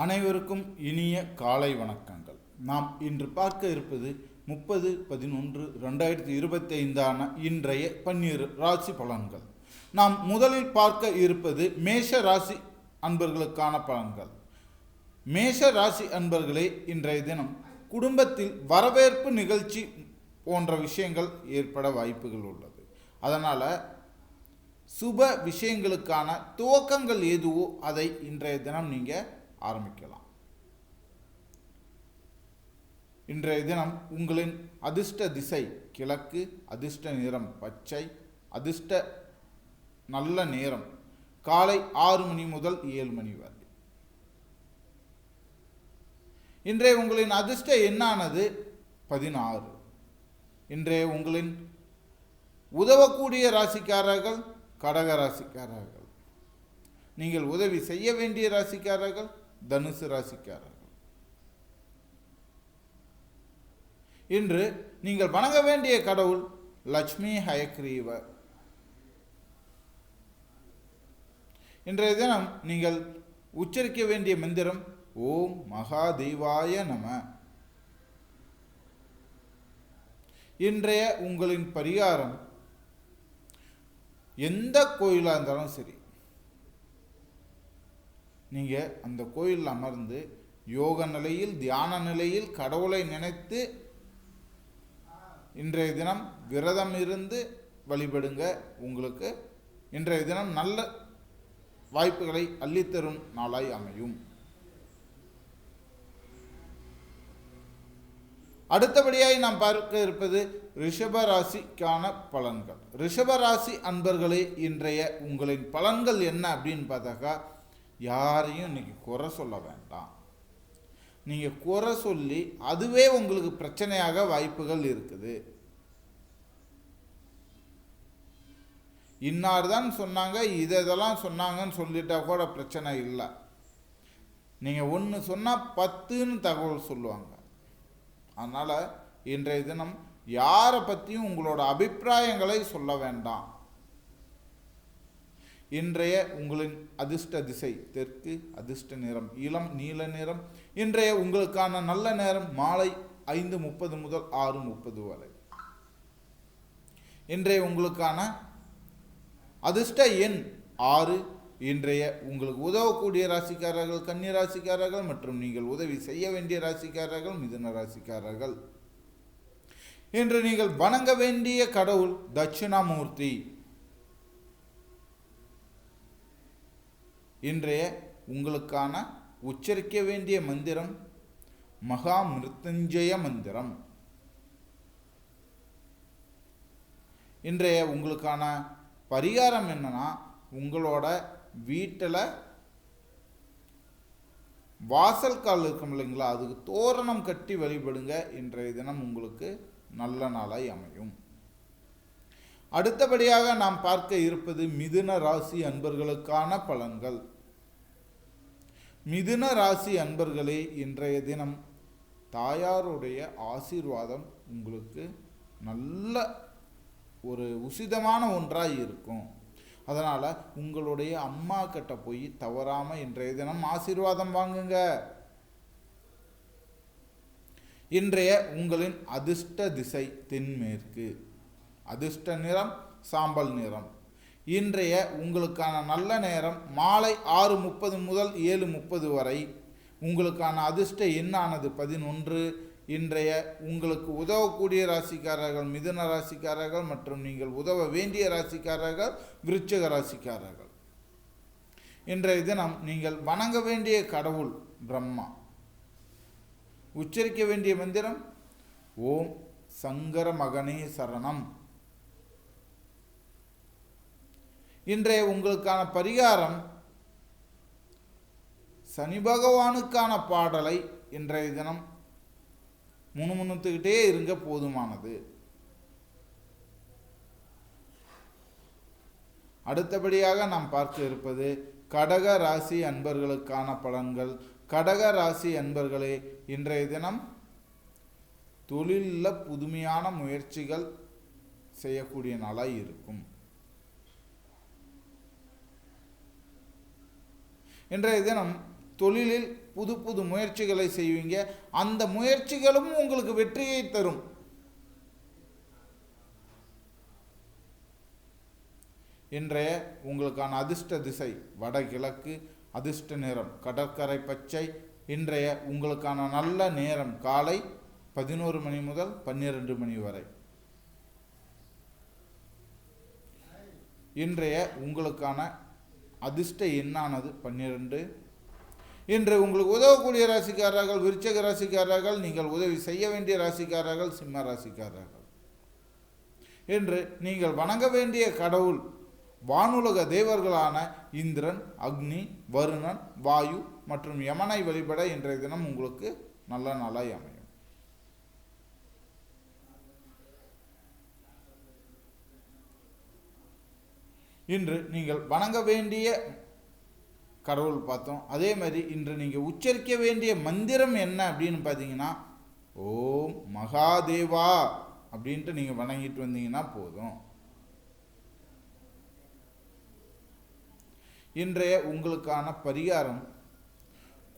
அனைவருக்கும் இனிய காலை வணக்கங்கள். நாம் இன்று பார்க்க இருப்பது முப்பது பதினொன்று ரெண்டாயிரத்தி இருபத்தி ஐந்தான இன்றைய பன்னிரு ராசி பலன்கள். நாம் முதலில் பார்க்க இருப்பது மேஷ ராசி அன்பர்களுக்கான பலன்கள். மேஷ ராசி அன்பர்களே இன்றைய தினம் குடும்பத்தில் வரவேற்பு நிகழ்ச்சி போன்ற விஷயங்கள் ஏற்பட வாய்ப்புகள் உள்ளது. அதனால் சுப விஷயங்களுக்கான துவக்கங்கள் எதுவோ அதை இன்றைய தினம் நீங்கள் ஆரம்பிக்கலாம். இன்றைய தினம் உங்களின் அதிர்ஷ்ட திசை கிழக்கு அதிர்ஷ்ட நிறம் பச்சை அதிர்ஷ்ட நல்ல நேரம் காலை ஆறு மணி முதல் ஏழு மணி வரை. இன்றைய உங்களின் அதிர்ஷ்ட எண்ணானது பதினாறு. இன்றைய உங்களின் உதவக்கூடிய ராசிக்காரர்கள் கடக ராசிக்காரர்கள். நீங்கள் உதவி செய்ய வேண்டிய ராசிக்காரர்கள் தனுசு ராசிக்காரர்கள். இன்று நீங்கள் வணங்க வேண்டிய கடவுள் லட்சுமி ஹயக்ரீவர் இன்றைய தினம் நீங்கள் உச்சரிக்க வேண்டிய மந்திரம் ஓம் மகாதேவாய நம. இன்றைய உங்களின் பரிகாரம் எந்த கோயிலாக இருந்தாலும் சரி நீங்கள் அந்த கோயிலில் அமர்ந்து யோக நிலையில் தியான நிலையில் கடவுளை நினைத்து இன்றைய தினம் விரதம் இருந்து வழிபடுங்க. உங்களுக்கு இன்றைய தினம் நல்ல வாய்ப்புகளை அள்ளித்தரும் நாளாய் அமையும். அடுத்தபடியாய் நாம் பார்க்க இருப்பது ரிஷபராசிக்கான பலன்கள். ரிஷபராசி அன்பர்களே இன்றைய உங்களின் பலன்கள் என்ன அப்படின்னு பார்த்தாக்கா யாரையும் இன்றைக்கி குறை சொல்ல வேண்டாம். நீங்கள் குறை சொல்லி அதுவே உங்களுக்கு பிரச்சனையாக வாய்ப்புகள் இருக்குது. இன்னார் தான் சொன்னாங்க இதை இதெல்லாம் சொன்னாங்கன்னு சொல்லிட்டா கூட பிரச்சனை இல்லை. நீங்கள் ஒன்று சொன்னால் பத்துன்னு தகவல் சொல்லுவாங்க. அதனால் இன்றைய தினம் யாரை பற்றியும் உங்களோட அபிப்பிராயங்களை சொல்ல வேண்டாம். இன்றைய உங்களின் அதிர்ஷ்ட திசை தெற்கு அதிர்ஷ்ட நிறம் இளம் நீல நிறம். இன்றைய உங்களுக்கான நல்ல நேரம் மாலை ஐந்து முப்பது முதல் ஆறு முப்பது வரை. இன்றைய உங்களுக்கான அதிர்ஷ்ட எண் ஆறு. இன்றைய உங்களுக்கு உதவக்கூடிய ராசிக்காரர்கள் கன்னி ராசிக்காரர்கள் மற்றும் நீங்கள் உதவி செய்ய வேண்டிய ராசிக்காரர்கள் மிதுன ராசிக்காரர்கள். இன்று நீங்கள் வணங்க வேண்டிய கடவுள் தட்சிணாமூர்த்தி. இன்றைய உங்களுக்கான உச்சரிக்க வேண்டிய மந்திரம் மகா மிருத்துஞ்சய மந்திரம். இன்றைய உங்களுக்கான பரிகாரம் என்னன்னா உங்களோட வீட்டில் வாசல் கால் இருக்கும் இல்லைங்களா அதுக்கு தோரணம் கட்டி வழிபடுங்க. இன்றைய தினம் உங்களுக்கு நல்ல நாளாய் அமையும். அடுத்தபடியாக நாம் பார்க்க இருப்பது மிதுன ராசி அன்பர்களுக்கான பலன்கள். மிதுன ராசி அன்பர்களே இன்றைய தினம் தாயாருடைய ஆசீர்வாதம் உங்களுக்கு நல்ல ஒரு உசிதமான ஒன்றாக இருக்கும். அதனால் உங்களுடைய அம்மா கிட்ட போய் தவறாமல் இன்றைய தினம் ஆசீர்வாதம் வாங்குங்க. இன்றைய உங்களின் அதிர்ஷ்ட திசை தென்மேற்கு. அதிர்ஷ்ட நிறம் சாம்பல் நிறம். இன்றைய உங்களுக்கான நல்ல நேரம் மாலை ஆறு முப்பது முதல் ஏழு முப்பது வரை. உங்களுக்கான அதிர்ஷ்ட எண்ணானது பதினொன்று. இன்றைய உங்களுக்கு உதவக்கூடிய ராசிக்காரர்கள் மிதுன ராசிக்காரர்கள் மற்றும் நீங்கள் உதவ வேண்டிய ராசிக்காரர்கள் விருச்சக ராசிக்காரர்கள். இன்றைய தினம் நீங்கள் வணங்க வேண்டிய கடவுள் பிரம்மா. உச்சரிக்க வேண்டிய மந்திரம் ஓம் சங்கர மகனே சரணம். இன்றைய உங்களுக்கான பரிகாரம் சனி பகவானுக்கான பாடலை இன்றைய தினம் முணுமுணுத்துக்கிட்டே இருங்க போதுமானது. அடுத்தபடியாக நாம் பார்க்க இருப்பது கடக ராசி அன்பர்களுக்கான பலன்கள். கடக ராசி அன்பர்களே இன்றைய தினம் தொழிலில் புதுமையான முயற்சிகள் செய்யக்கூடிய நாளாக இருக்கும். இன்றைய தினம் தொழிலில் புது புது முயற்சிகளை செய்வீங்க. அந்த முயற்சிகளும் உங்களுக்கு வெற்றியை தரும். இன்றைய உங்களுக்கான அதிர்ஷ்ட திசை வடகிழக்கு அதிர்ஷ்ட நேரம் கடற்கரை பச்சை இன்றைய உங்களுக்கான நல்ல நேரம் காலை பதினோரு மணி முதல் பன்னிரண்டு மணி வரை. இன்றைய உங்களுக்கான அதிர்ஷ்ட எண்ணானது பன்னிரண்டு. இன்று உங்களுக்கு உதவக்கூடிய ராசிக்காரர்கள் விருச்சக ராசிக்காரர்கள் நீங்கள் உதவி செய்ய வேண்டிய ராசிக்காரர்கள் சிம்ம ராசிக்காரர்கள். என்று நீங்கள் வணங்க வேண்டிய கடவுள் வானுலக தேவர்களான இந்திரன் அக்னி வருணன் வாயு மற்றும் யமனை வழிபட இன்றைய தினம் உங்களுக்கு நல்ல நாளாய் அமையும். இன்று நீங்கள் வணங்க வேண்டிய கடவுள் பார்த்தோம். அதே மாதிரி இன்று நீங்கள் உச்சரிக்க வேண்டிய மந்திரம் என்ன அப்படின்னு பார்த்தீங்கன்னா ஓம் மகாதேவா அப்படின்ட்டு நீங்கள் வணங்கிட்டு வந்தீங்கன்னா போதும். இன்றைய உங்களுக்கான பரிகாரம்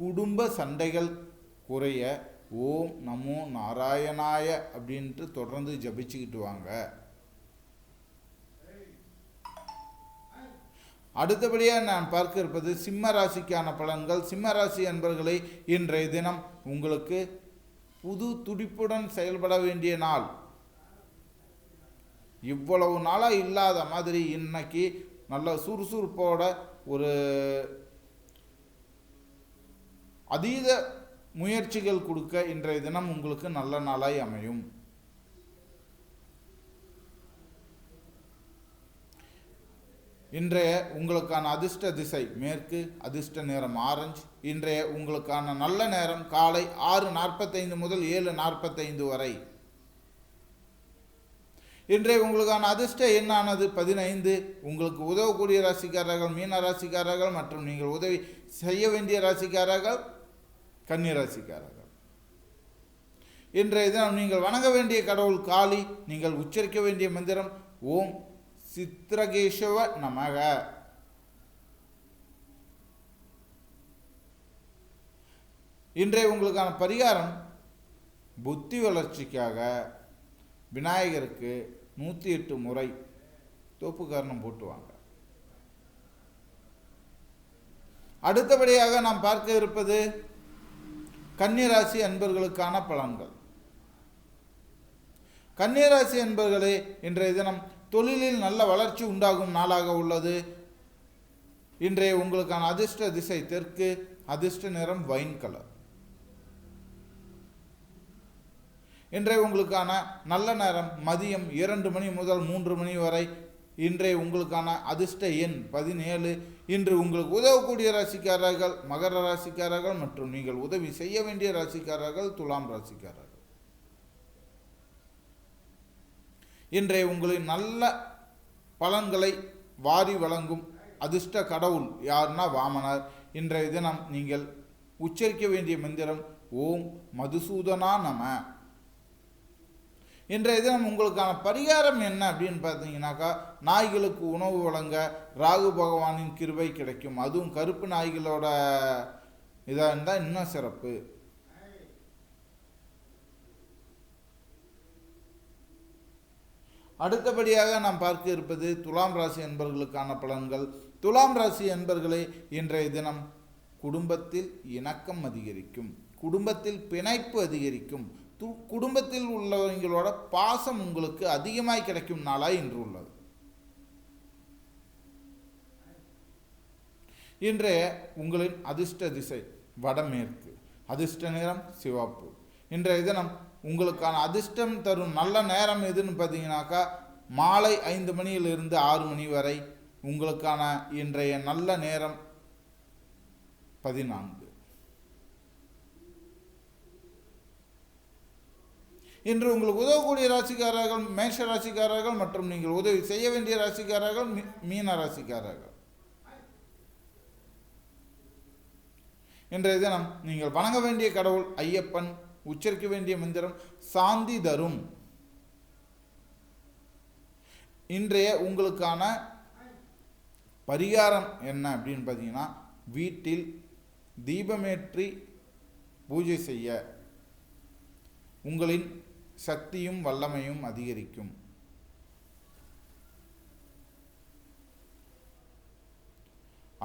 குடும்ப சண்டைகள் குறைய ஓம் நமோ நாராயணாய அப்படின்ட்டு தொடர்ந்து ஜபிச்சுக்கிட்டு வாங்க. அடுத்தபடியாக நான் பார்க்க இருப்பது சிம்ம ராசிக்கான பலன்கள். சிம்ம ராசி அன்பர்களை இன்றைய தினம் உங்களுக்கு புது துடிப்புடன் செயல்பட வேண்டிய நாள். இவ்வளவு நாளாக இல்லாத மாதிரி இன்னைக்கு நல்ல சுறுசுறுப்போட ஒரு அதீத முயற்சிகள் கொடுக்க இன்றைய தினம் உங்களுக்கு நல்ல நாளாய் அமையும். இன்றைய உங்களுக்கான அதிர்ஷ்ட திசை மேற்கு அதிர்ஷ்ட நேரம் ஆரஞ்சு. இன்றைய உங்களுக்கான நல்ல நேரம் காலை ஆறு நாற்பத்தைந்து முதல் ஏழு நாற்பத்தைந்து வரை. இன்றைய உங்களுக்கான அதிர்ஷ்ட எண்ணானது பதினைந்து. உங்களுக்கு உதவக்கூடிய ராசிக்காரர்கள் மீன ராசிக்காரர்கள் மற்றும் நீங்கள் உதவி செய்ய வேண்டிய ராசிக்காரர்கள் கன்னி ராசிக்காரர்கள். இன்றைய தினம் நீங்கள் வணங்க வேண்டிய கடவுள் காளி நீங்கள் உச்சரிக்க வேண்டிய மந்திரம் ஓம் சித்ரகேஷவ நமக. இன்றைய உங்களுக்கான பரிகாரம் புத்தி வளர்ச்சிக்காக விநாயகருக்கு நூற்றி எட்டு முறை தோப்பு காரணம் போட்டுவாங்க அடுத்தபடியாக நாம் பார்க்க இருப்பது கன்னிராசி அன்பர்களுக்கான பலன்கள். கன்னிராசி அன்பர்களே இன்றைய தினம் தொழிலில் நல்ல வளர்ச்சி உண்டாகும் நாளாக உள்ளது. இன்றைய உங்களுக்கான அதிர்ஷ்ட திசை தெற்கு அதிர்ஷ்ட நிறம் வைன் கலர். இன்றைய உங்களுக்கான நல்ல நேரம் மதியம் இரண்டு மணி முதல் மூன்று மணி வரை. இன்றைய உங்களுக்கான அதிர்ஷ்ட எண் பதினேழு. இன்று உங்களுக்கு உதவக்கூடிய ராசிக்காரர்கள் மகர ராசிக்காரர்கள் மற்றும் நீங்கள் உதவி செய்ய வேண்டிய ராசிக்காரர்கள் துலாம் ராசிக்காரர்கள். இன்றைய உங்களின் நல்ல பலன்களை வாரி வழங்கும் அதிர்ஷ்ட கடவுள் யாருன்னா வாமனர். இன்றைய தினம் நீங்கள் உச்சரிக்க வேண்டிய மந்திரம் ஓம் மதுசூதனா நம. இன்றைய தினம் உங்களுக்கான பரிகாரம் என்ன அப்படின்னு பார்த்தீங்கன்னாக்கா நாய்களுக்கு உணவு வழங்க ராகு பகவானின் கிருபை கிடைக்கும். அதுவும் கருப்பு நாய்களோட இதாக இருந்தால் இன்னும் சிறப்பு. அடுத்தபடியாக நாம் பார்க்க இருப்பது துலாம் ராசி என்பர்களுக்கான பலன்கள். துலாம் ராசி என்பர்களே இன்றைய தினம் குடும்பத்தில் இணக்கம் அதிகரிக்கும் குடும்பத்தில் பிணைப்பு அதிகரிக்கும் து குடும்பத்தில் உள்ளவங்களோட பாசம் உங்களுக்கு அதிகமாய் கிடைக்கும் நாளாய் இன்று உள்ளது. இன்றைய உங்களின் அதிர்ஷ்ட திசை வடமேற்கு அதிர்ஷ்ட நிறம் சிவப்பு. இன்றைய தினம் உங்களுக்கான அதிர்ஷ்டம் தரும் நல்ல நேரம் எதுன்னு பார்த்தீங்கன்னாக்கா மாலை ஐந்து மணியிலிருந்து ஆறு மணி வரை உங்களுக்கான இன்றைய நல்ல நேரம் பதினான்கு. இன்று உங்களுக்கு உதவக்கூடிய ராசிக்காரர்கள் மேஷ ராசிக்காரர்கள் மற்றும் நீங்கள் உதவி செய்ய வேண்டிய ராசிக்காரர்கள் மீ- மீன ராசிக்காரர்கள். இன்றைய தினம் நீங்கள் வணங்க வேண்டிய கடவுள் ஐயப்பன் உச்சரிக்க வேண்டிய மந்திரம் சாந்தி தரும். இன்றைய உங்களுக்கான பரிகாரம் என்ன அப்படின்னு பார்த்தீங்கன்னா வீட்டில் தீபமேற்றி பூஜை செய்ய. உங்களின் சக்தியும் வல்லமையும் அதிகரிக்கும்.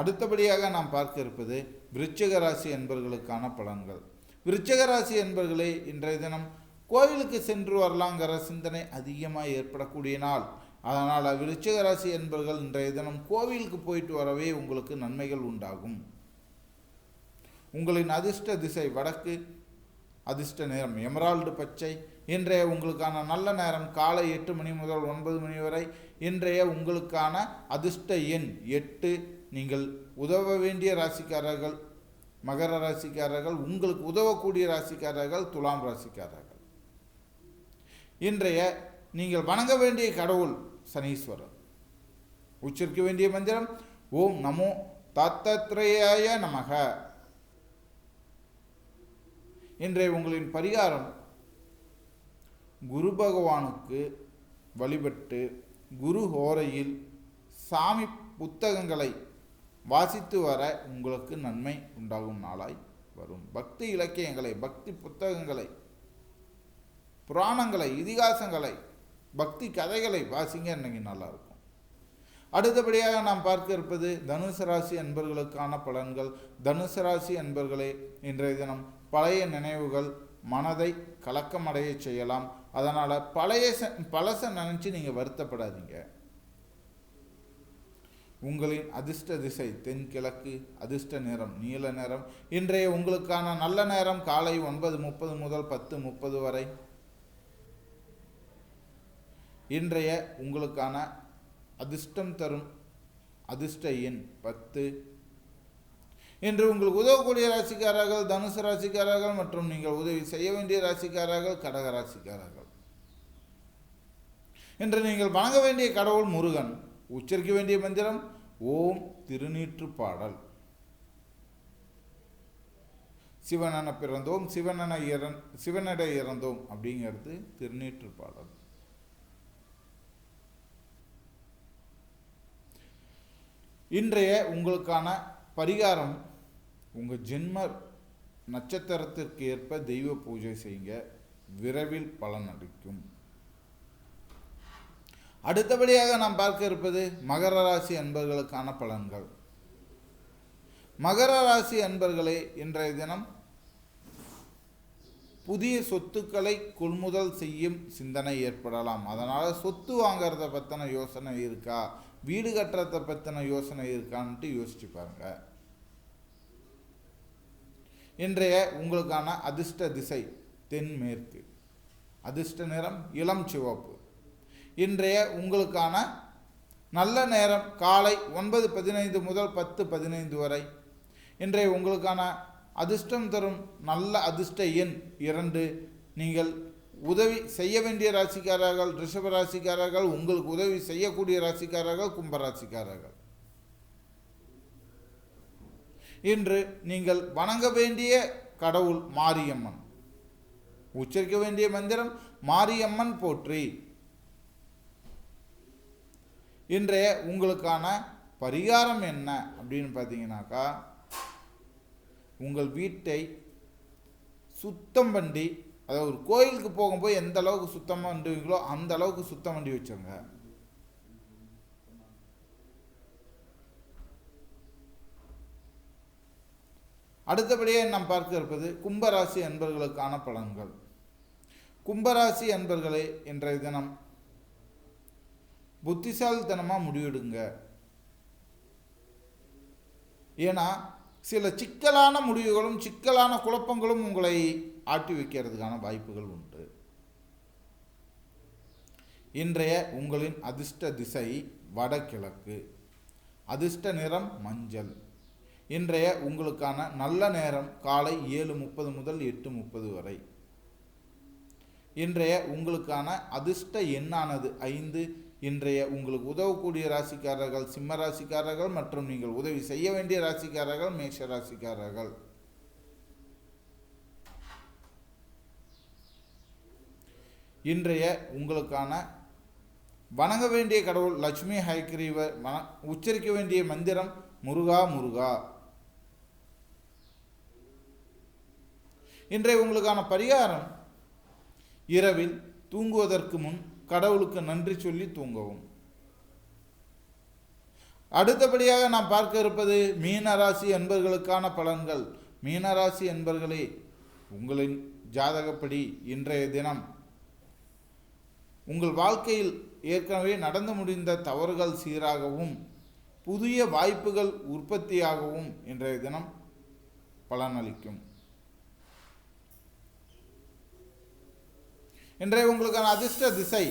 அடுத்தபடியாக நாம் பார்க்க இருப்பது விருச்சிக ராசி என்பவர்களுக்கான பலன்கள். விருச்சகராசி என்பர்களே இன்றைய தினம் கோவிலுக்கு சென்று வரலாங்கிற சிந்தனை அதிகமாக ஏற்படக்கூடிய நாள். அதனால் விருச்சிக ராசி என்பர்கள் இன்றைய தினம் கோவிலுக்கு போயிட்டு வரவே உங்களுக்கு நன்மைகள் உண்டாகும். உங்களின் அதிர்ஷ்ட திசை வடக்கு அதிர்ஷ்ட நேரம் எமரால்டு பச்சை. இன்றைய உங்களுக்கான நல்ல நேரம் காலை எட்டு மணி முதல் ஒன்பது மணி வரை. இன்றைய உங்களுக்கான அதிர்ஷ்ட எண் எட்டு. நீங்கள் உதவ வேண்டிய ராசிக்காரர்கள் மகர ராசிக்காரர்கள் உங்களுக்கு உதவக்கூடிய ராசிக்காரர்கள் துலாம் ராசிக்காரர்கள். இன்றைய நீங்கள் வணங்க வேண்டிய கடவுள் சனீஸ்வரர். உச்சரிக்க வேண்டிய மந்திரம் ஓம் நமோ தத்தத்ரேய நமக. இன்றைய உங்களின் பரிகாரம் குரு பகவானுக்கு வழிபட்டு குரு ஹோரையில் சாமி புத்தகங்களை வாசித்து வர உங்களுக்கு நன்மை உண்டாகும் நாளாய் வரும். பக்தி இலக்கியங்களை பக்தி புத்தகங்களை புராணங்களை இதிகாசங்களை பக்தி கதைகளை வாசிங்க இன்னைக்கு நல்லாயிருக்கும் அடுத்தபடியாக நாம் பார்க்க இருப்பது தனுசு ராசி அன்பர்களுக்கான பலன்கள். தனுசு ராசி அன்பர்களே இன்றைய தினம் பழைய நினைவுகள் மனதை கலக்கமடைய செய்யலாம். அதனால் பழைய ச பழச நினச்சி நீங்கள் வருத்தப்படாதீங்க. உங்களின் அதிர்ஷ்ட திசை தென்கிழக்கு அதிர்ஷ்ட நேரம் நீல நேரம். இன்றைய உங்களுக்கான நல்ல நேரம் காலை ஒன்பது முப்பது முதல் பத்து முப்பது வரை. இன்றைய உங்களுக்கான அதிர்ஷ்டம் தரும் அதிர்ஷ்ட எண் பத்து. இன்று உங்களுக்கு உதவக்கூடிய ராசிக்காரர்கள் தனுசு ராசிக்காரர்கள் மற்றும் நீங்கள் உதவி செய்ய வேண்டிய ராசிக்காரர்கள் கடக ராசிக்காரர்கள். இன்று நீங்கள் வணங்க வேண்டிய கடவுள் முருகன். உச்சரிக்க வேண்டிய மந்திரம் ஓம் திருநீற்று பாடல். சிவனென பிறந்தோம் சிவனென இறந் சிவனிட இறந்தோம் அப்படிங்கிறது திருநீற்று பாடல். இன்றைய உங்களுக்கான பரிகாரம் உங்கள் ஜென்ம நட்சத்திரத்திற்கு ஏற்ப தெய்வ பூஜை செய்யுங்க. விரைவில் பலன் அளிக்கும் அடுத்தபடியாக நாம் பார்க்க இருப்பது மகர ராசி அன்பர்களுக்கான பலன்கள். மகர ராசி அன்பர்களே இன்றைய தினம் புதிய சொத்துக்களை கொள்முதல் செய்யும் சிந்தனை ஏற்படலாம். அதனால் சொத்து வாங்கிறத பற்றின யோசனை இருக்கா? வீடு கட்டுறத பற்றின யோசனை இருக்கான்ட்டு யோசிச்சு பாருங்க. இன்றைய உங்களுக்கான அதிர்ஷ்ட திசை தென்மேற்கு. அதிர்ஷ்ட நிறம் இளம் சிவப்பு. இன்றைய உங்களுக்கான நல்ல நேரம் காலை ஒன்பது பதினைந்து முதல் பத்து பதினைந்து வரை. இன்றைய உங்களுக்கான அதிர்ஷ்டம் தரும் நல்ல அதிர்ஷ்ட எண் இரண்டு. நீங்கள் உதவி செய்ய வேண்டிய ராசிக்காரர்கள் ரிஷப ராசிக்காரர்கள் உங்களுக்கு உதவி செய்யக்கூடிய ராசிக்காரர்கள் கும்ப ராசிக்காரர்கள். இன்று நீங்கள் வணங்க வேண்டிய கடவுள் மாரியம்மன். உச்சரிக்க வேண்டிய மந்திரம் மாரியம்மன் போற்றி. இன்றைய உங்களுக்கான பரிகாரம் என்ன அப்படின்னு பார்த்தீங்கன்னாக்கா உங்கள் வீட்டை சுத்தம் பண்ணி அதாவது ஒரு கோயிலுக்கு போகும்போது எந்த அளவுக்கு சுத்தமாக பண்ணுவீங்களோ அந்த அளவுக்கு சுத்தம் பண்ணி வச்சோங்க அடுத்தபடியே நாம் பார்க்க இருப்பது கும்பராசி என்பர்களுக்கான பலன்கள். கும்பராசி என்பர்களே இன்றைய தினம் புத்திசாலித்தனமாக முடிவெடுங்க. ஏன்னா சில சிக்கலான முடிவுகளும் சிக்கலான குழப்பங்களும் உங்களை ஆட்டி வைக்கிறதுக்கான வாய்ப்புகள் உண்டு. இன்றைய உங்களின் அதிர்ஷ்ட திசை வடகிழக்கு. அதிர்ஷ்ட நிறம் மஞ்சள். இன்றைய உங்களுக்கான நல்ல நேரம் காலை ஏழு முப்பது முதல் எட்டு முப்பது வரை. இன்றைய உங்களுக்கான அதிர்ஷ்ட எண்ணானது ஐந்து இன்றைய உங்களுக்கு உதவக்கூடிய ராசிக்காரர்கள் சிம்ம ராசிக்காரர்கள் மற்றும் நீங்கள் உதவி செய்ய வேண்டிய ராசிக்காரர்கள் மேஷ ராசிக்காரர்கள் இன்றைய உங்களுக்கான வணங்க வேண்டிய கடவுள் லட்சுமி ஹைக்ரீவர் வன உச்சரிக்க வேண்டிய மந்திரம் முருகா முருகா. இன்றைய உங்களுக்கான பரிகாரம் இரவில் தூங்குவதற்கு முன் கடவுளுக்கு நன்றி சொல்லி தூங்கவும். அடுத்தபடியாக நாம் பார்க்க இருப்பது மீனராசி என்பர்களுக்கான பலன்கள். மீனராசி என்பர்களே உங்களின் ஜாதகப்படி இன்றைய தினம் உங்கள் வாழ்க்கையில் ஏற்கனவே நடந்து முடிந்த தவறுகள் சீராகவும் புதிய வாய்ப்புகள் உற்பத்தியாகவும் இன்றைய தினம் பலனளிக்கும். இன்றைய உங்களுக்கான அதிர்ஷ்ட திசை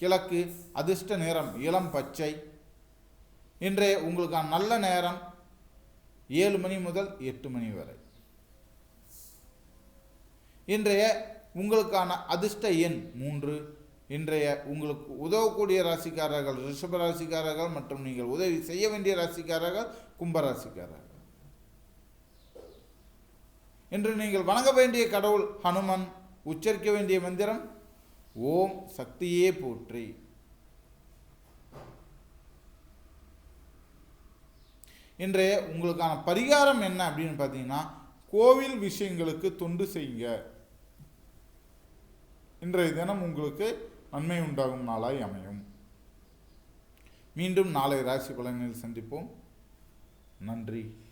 கிழக்கு அதிர்ஷ்ட நிறம் இளம் பச்சை. இன்றைய உங்களுக்கான நல்ல நேரம் ஏழு மணி முதல் எட்டு மணி வரை. இன்றைய உங்களுக்கான அதிர்ஷ்ட எண் மூன்று. இன்றைய உங்களுக்கு உதவக்கூடிய ராசிக்காரர்கள் ரிஷப ராசிக்காரர்கள் மற்றும் நீங்கள் உதவி செய்ய வேண்டிய ராசிக்காரர்கள் கும்ப ராசிக்காரர்கள். இன்று நீங்கள் வணங்க வேண்டிய கடவுள் ஹனுமன் உச்சரிக்க வேண்டிய மந்திரம் ஓம் சக்தியே போற்றி. இன்றைய உங்களுக்கான பரிகாரம் என்ன அப்படின்னு பார்த்தீங்கன்னா கோவில் விஷயங்களுக்கு தொண்டு செய்யுங்க. இன்றைய தினம் உங்களுக்கு நன்மை உண்டாகும் நாளாய் அமையும். மீண்டும் நாளை ராசி பலனில் சந்திப்போம். நன்றி.